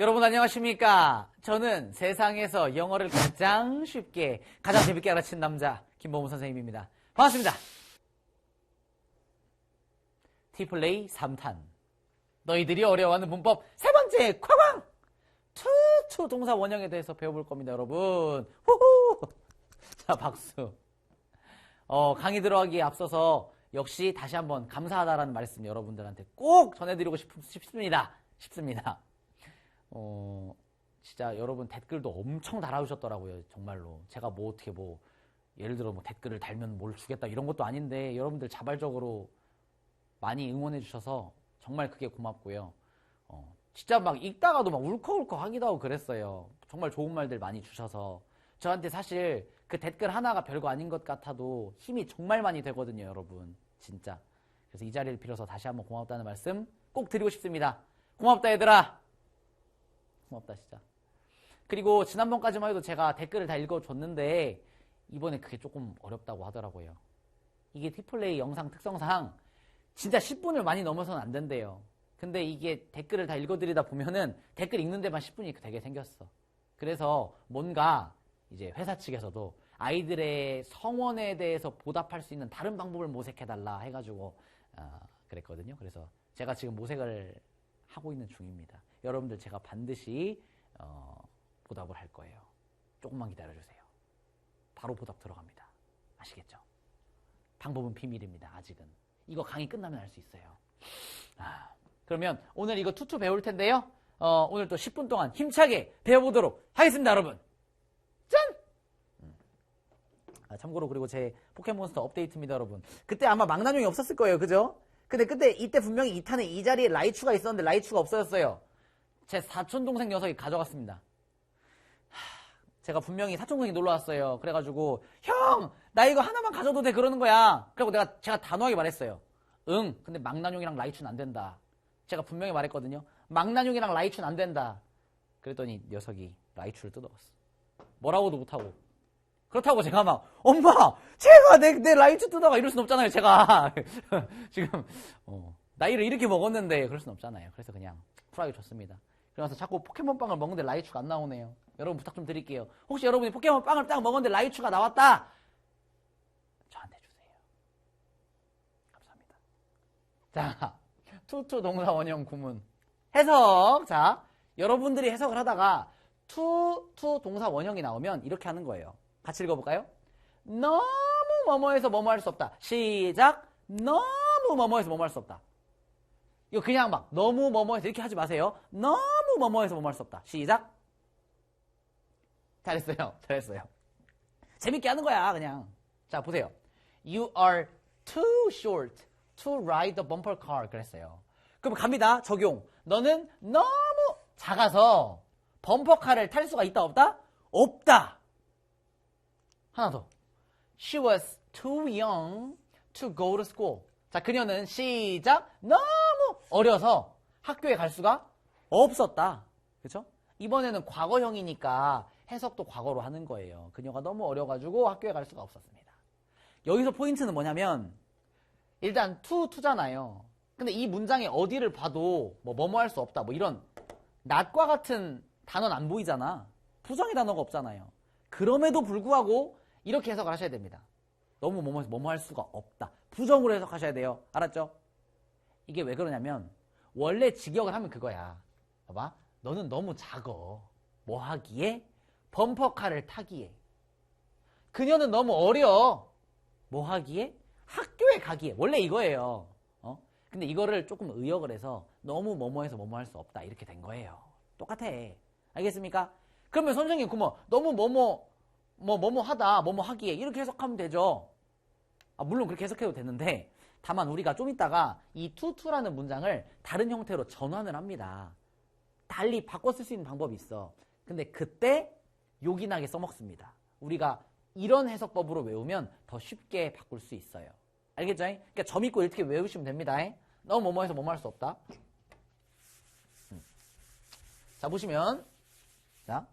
여러분 안녕하십니까? 저는 세상에서 영어를 가장 쉽게, 가장 재밌게 가르친 남자 김범우 선생님입니다. 반갑습니다. 티플레이 3탄. 너희들이 어려워하는 문법 세 번째 夸광! 투투 동사 원형에 대해서 배워볼 겁니다, 여러분. 후후! 자, 박수. 어, 강의 들어가기에 앞서서 역시 다시 한번 감사하다라는 말씀 여러분들한테 꼭 전해드리고 싶, 싶습니다. 싶습니다. 어, 진짜 여러분 댓글도 엄청 달아주셨더라고요. 정말로. 제가 뭐 어떻게 뭐, 예를 들어 뭐 댓글을 달면 뭘 주겠다 이런 것도 아닌데 여러분들 자발적으로 많이 응원해 주셔서 정말 그게 고맙고요. 어, 진짜 막 읽다가도 막 울컥울컥 하기도 하고 그랬어요. 정말 좋은 말들 많이 주셔서. 저한테 사실 그 댓글 하나가 별거 아닌 것 같아도 힘이 정말 많이 되거든요, 여러분. 진짜. 그래서 이 자리를 빌어서 다시 한번 고맙다는 말씀 꼭 드리고 싶습니다. 고맙다, 얘들아! 고맙다, 진짜. 그리고 지난번까지만 해도 제가 댓글을 다 읽어줬는데, 이번에 그게 조금 어렵다고 하더라고요. 이게 티플레이 영상 특성상 진짜 10분을 많이 넘어서는 안 된대요. 근데 이게 댓글을 다 읽어드리다 보면은 댓글 읽는 데만 10분이 되게 생겼어. 그래서 뭔가 이제 회사 측에서도 아이들의 성원에 대해서 보답할 수 있는 다른 방법을 모색해달라 해가지고 어, 그랬거든요. 그래서 제가 지금 모색을 하고 있는 중입니다. 여러분들 제가 반드시 어, 보답을 할 거예요. 조금만 기다려주세요. 바로 보답 들어갑니다. 아시겠죠? 방법은 비밀입니다. 아직은. 이거 강의 끝나면 알 수 있어요. 아, 그러면 오늘 이거 투투 배울 텐데요. 어, 오늘 또 10분 동안 힘차게 배워보도록 하겠습니다, 여러분. 짠! 음. 아, 참고로 그리고 제 포켓몬스터 업데이트입니다, 여러분. 그때 아마 망나뇽이 없었을 거예요, 그죠? 근데 그때 이때 분명히 2탄에 이 자리에 라이추가 있었는데 라이추가 없어졌어요. 제 사촌 동생 녀석이 가져갔습니다. 제가 분명히 사촌 동생이 놀러 왔어요. 그래가지고 형, 나 이거 하나만 가져도 돼 그러는 거야. 그리고 내가 제가 단호하게 말했어요. 응, 근데 망나뇽이랑 라이추는 안 된다. 제가 분명히 말했거든요. 망나뇽이랑 라이추는 안 된다. 그랬더니 녀석이 라이추를 뜯어갔어. 뭐라고도 못하고. 그렇다고 제가 막 엄마, 제가 내, 내 라이추 뜯어가 이럴 순 없잖아요. 제가 지금 어, 나이를 이렇게 먹었는데 그럴 순 없잖아요. 그래서 그냥 쿨하게 줬습니다. 그래서 자꾸 포켓몬빵을 먹는데 라이추가 안 나오네요. 여러분 부탁 좀 드릴게요. 혹시 여러분이 포켓몬빵을 딱 먹었는데 라이추가 나왔다? 저한테 주세요. 감사합니다. 자, 투투 동사 원형 구문. 해석. 자, 여러분들이 해석을 하다가 투, 투 동사 원형이 나오면 이렇게 하는 거예요. 같이 읽어볼까요? 너무 뭐뭐해서 뭐뭐 할 수 없다. 시작. 너무 뭐뭐해서 뭐뭐 할 수 없다. 이거 그냥 막 너무 뭐뭐해서 이렇게 하지 마세요. 너무 뭐뭐해서 뭐뭐 할 수 없다. 시작. 잘했어요. 잘했어요. 재밌게 하는 거야, 그냥. 자, 보세요. You are too short to ride the bumper car. 그랬어요. 그럼 갑니다. 적용. 너는 너무 작아서 범퍼카를 탈 수가 있다, 없다? 없다. 하나 더. She was too young to go to school. 자, 그녀는 시작. 너무 어려서 학교에 갈 수가 없었다. 그쵸? 이번에는 과거형이니까 해석도 과거로 하는 거예요. 그녀가 너무 어려가지고 학교에 갈 수가 없었습니다. 여기서 포인트는 뭐냐면, 일단 투, 투잖아요. 근데 이 문장에 어디를 봐도 뭐, 뭐뭐 할 수 없다. 뭐 이런, 낫과 같은 단어는 안 보이잖아. 부정의 단어가 없잖아요. 그럼에도 불구하고 이렇게 해석을 하셔야 됩니다. 너무 뭐뭐, 뭐뭐 할 수가 없다. 부정으로 해석하셔야 돼요. 알았죠? 이게 왜 그러냐면, 원래 직역을 하면 그거야. 봐봐. 너는 너무 작어. 뭐 하기에? 범퍼카를 타기에. 그녀는 너무 어려. 뭐 하기에? 학교에 가기에. 원래 이거예요. 어? 근데 이거를 조금 의역을 해서 너무 뭐뭐해서 뭐뭐 할 수 없다. 이렇게 된 거예요. 똑같아. 알겠습니까? 그러면 선생님, 그뭐 너무 뭐뭐 뭐 뭐뭐 하다, 뭐뭐 하기에 이렇게 해석하면 되죠. 아, 물론 그렇게 해석해도 되는데 다만 우리가 좀 이따가 이 투투라는 문장을 다른 형태로 전환을 합니다. 달리 바꿔 쓸 수 있는 방법이 있어. 근데 그때 요긴하게 써먹습니다. 우리가 이런 해석법으로 외우면 더 쉽게 바꿀 수 있어요. 알겠죠? 그러니까 점 있고 이렇게 외우시면 됩니다. 너무 뭐뭐 해서 뭐뭐 할 수 없다. 음. 자 보시면 자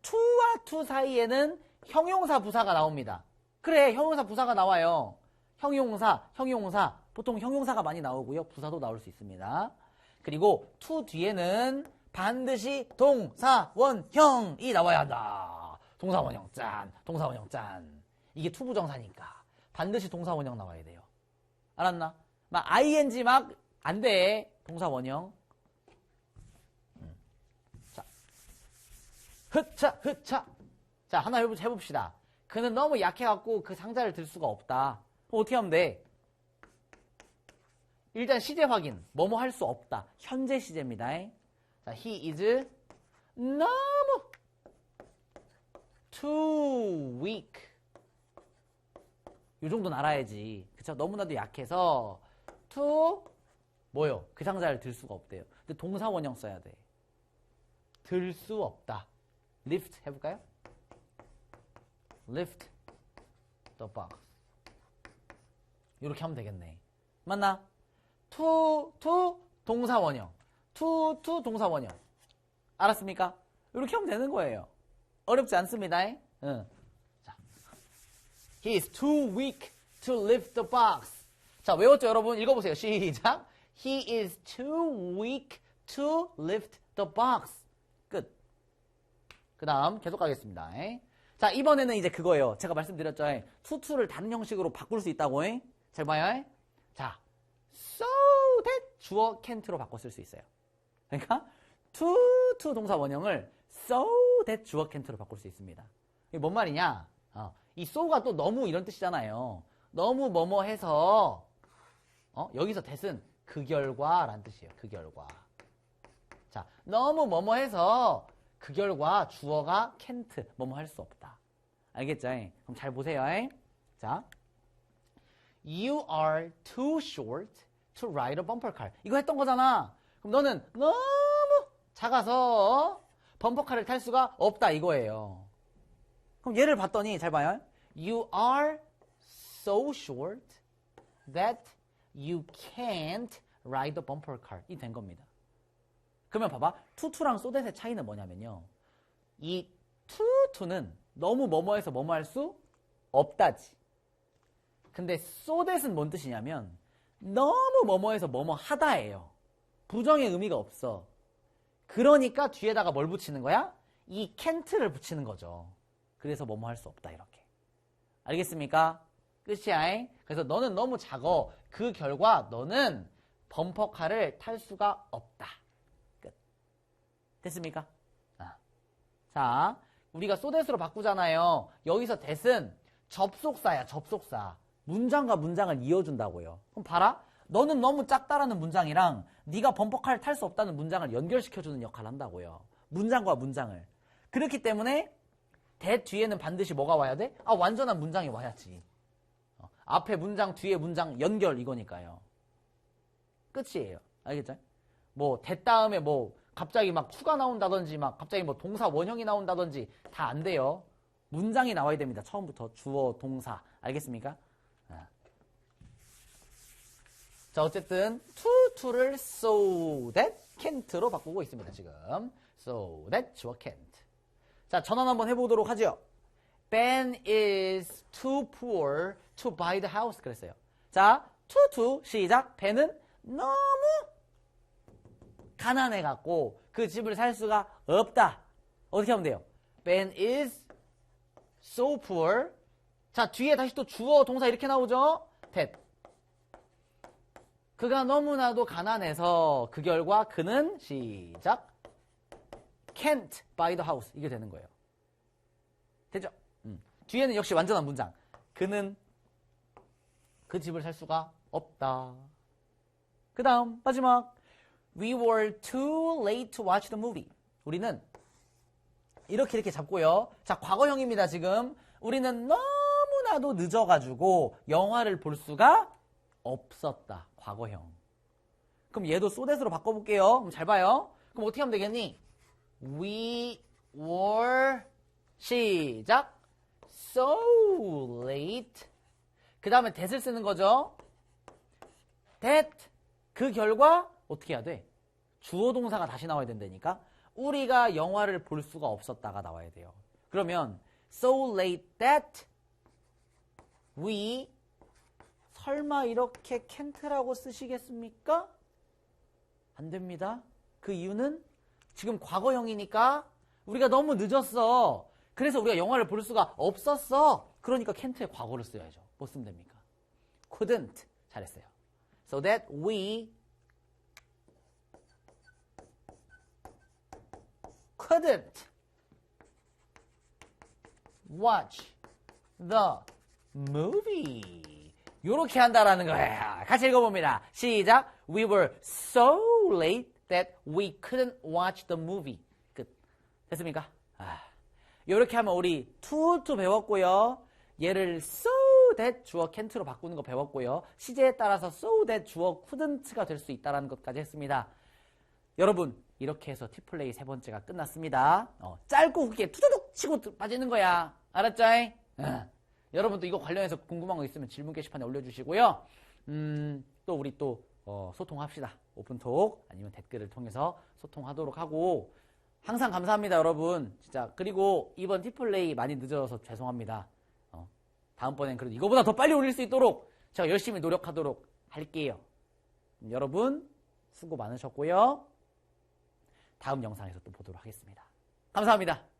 투와 투 사이에는 형용사 부사가 나옵니다. 그래 형용사 부사가 나와요. 형용사, 형용사 보통 형용사가 많이 나오고요. 부사도 나올 수 있습니다. 그리고 투 뒤에는 반드시 동사원형이 나와야 한다. 동사원형 짠, 동사원형 짠. 이게 투부정사니까 반드시 동사원형 나와야 돼요. 알았나? 막 ing 막 안 돼. 동사원형. 음. 자, 흐차, 흐차. 자, 하나 해봅시다. 그는 너무 약해갖고 그 상자를 들 수가 없다. 어떻게 하면 돼? 일단 시제 확인. 뭐뭐 할 수 없다. 현재 시제입니다. 자, he is 너무 too weak. 요 정도는 알아야지. 그쵸? 너무나도 약해서 to 뭐요? 그 상자를 들 수가 없대요. 근데 동사 원형 써야 돼. 들 수 없다. lift 해볼까요? lift the box. 이렇게 하면 되겠네. 맞나? to, to 동사 원형. To, to 동사 원형. 알았습니까? 이렇게 하면 되는 거예요. 어렵지 않습니다. 응. 자. He is too weak to lift the box. 자, 외웠죠, 여러분? 읽어보세요. 시작. He is too weak to lift the box. 끝. 그 다음 계속 가겠습니다. 자, 이번에는 이제 그거예요. 제가 말씀드렸죠. 투투를 다른 형식으로 바꿀 수 있다고. 잘 봐요. 자, so that 주어 can't로 바꿔 쓸 수 있어요. 그러니까 to, to 동사 원형을 so that 주어 can't로 바꿀 수 있습니다. 이게 뭔 말이냐? 어, 이 so가 또 너무 이런 뜻이잖아요. 너무 뭐뭐 해서 어, 여기서 that은 그 결과라는 뜻이에요. 그 결과. 자, 너무 뭐뭐 해서 그 결과 주어가 can't 뭐뭐 할 수 없다. 알겠죠? 그럼 잘 보세요. 자, You are too short to ride a bumper car. 이거 했던 거잖아. 그럼 너는 너무 작아서 범퍼카를 탈 수가 없다 이거예요. 그럼 얘를 봤더니 잘 봐요. You are so short that you can't ride a bumper car. 이 된 겁니다. 그러면 봐봐. 투투랑 소댓의 차이는 뭐냐면요. 이 투투는 너무 뭐뭐해서 뭐뭐 할 수 없다지. 근데 소댓은 뭔 뜻이냐면 너무 뭐뭐해서 뭐뭐 하다예요. 부정의 의미가 없어. 그러니까 뒤에다가 뭘 붙이는 거야? 이 can't를 붙이는 거죠. 그래서 뭐뭐 할 수 없다 이렇게. 알겠습니까? 끝이야. 그래서 너는 너무 작어. 그 결과 너는 범퍼카를 탈 수가 없다. 끝. 됐습니까? 아. 자, 우리가 소댓으로 바꾸잖아요. 여기서 that은 접속사야, 접속사. 문장과 문장을 이어준다고요. 그럼 봐라. 너는 너무 작다라는 문장이랑 네가 범퍼카를 탈 수 없다는 문장을 연결시켜주는 역할을 한다고요. 문장과 문장을. 그렇기 때문에 대 뒤에는 반드시 뭐가 와야 돼? 아 완전한 문장이 와야지. 어, 앞에 문장 뒤에 문장 연결 이거니까요. 끝이에요. 알겠죠? 뭐 대 다음에 뭐 갑자기 막 추가 나온다든지 막 갑자기 뭐 동사 원형이 나온다든지 다 안 돼요. 문장이 나와야 됩니다. 처음부터 주어 동사 알겠습니까? 아. 자 어쨌든 to to를 so that can't로 바꾸고 있습니다. 지금 so that 주어 can't. 자 전환 한번 해보도록 하죠. Ben is too poor to buy the house 그랬어요. 자 to to 시작. Ben은 너무 가난해 갖고 그 집을 살 수가 없다. 어떻게 하면 돼요? Ben is so poor. 자 뒤에 다시 또 주어 동사 이렇게 나오죠? that. 그가 너무나도 가난해서 그 결과 그는 시작 can't buy the house 이게 되는 거예요. 되죠? 음. 뒤에는 역시 완전한 문장. 그는 그 집을 살 수가 없다. 그 다음 마지막 We were too late to watch the movie. 우리는 이렇게 이렇게 잡고요. 자 과거형입니다 지금. 우리는 너무나도 늦어가지고 영화를 볼 수가 없었다. 과거형. 그럼 얘도 소댓으로 바꿔볼게요. 그럼 잘 봐요. 그럼 어떻게 하면 되겠니? We were 시작 so late 그 다음에 that을 쓰는 거죠. that 그 결과 어떻게 해야 돼? 주어 동사가 다시 나와야 된다니까. 우리가 영화를 볼 수가 없었다가 나와야 돼요. 그러면 so late that we 설마 이렇게 can't라고 쓰시겠습니까? 안 됩니다. 그 이유는 지금 과거형이니까 우리가 너무 늦었어. 그래서 우리가 영화를 볼 수가 없었어. 그러니까 캔트의 과거를 써야죠. 뭐 쓰면 됩니까? couldn't. 잘했어요. So that we couldn't watch the movie. 요렇게 한다라는 거예요. 같이 읽어봅니다. 시작. We were so late that we couldn't watch the movie. 끝. 됐습니까? 아, 요렇게 하면 우리 to to 배웠고요. 얘를 so that 주어 can't로 바꾸는 거 배웠고요. 시제에 따라서 so that 주어 couldn't가 될 수 있다는 것까지 했습니다. 여러분 이렇게 해서 티플레이 세 번째가 끝났습니다. 어, 짧고 굵게 투두둑 치고 빠지는 거야. 알았죠? 어. 여러분도 이거 관련해서 궁금한 거 있으면 질문 게시판에 올려주시고요. 음, 또 우리 또 어, 소통합시다. 오픈톡 아니면 댓글을 통해서 소통하도록 하고 항상 감사합니다, 여러분. 진짜 그리고 이번 티플레이 많이 늦어서 죄송합니다. 어, 다음번엔 그래도 이거보다 더 빨리 올릴 수 있도록 제가 열심히 노력하도록 할게요. 음, 여러분 수고 많으셨고요. 다음 영상에서 또 보도록 하겠습니다. 감사합니다.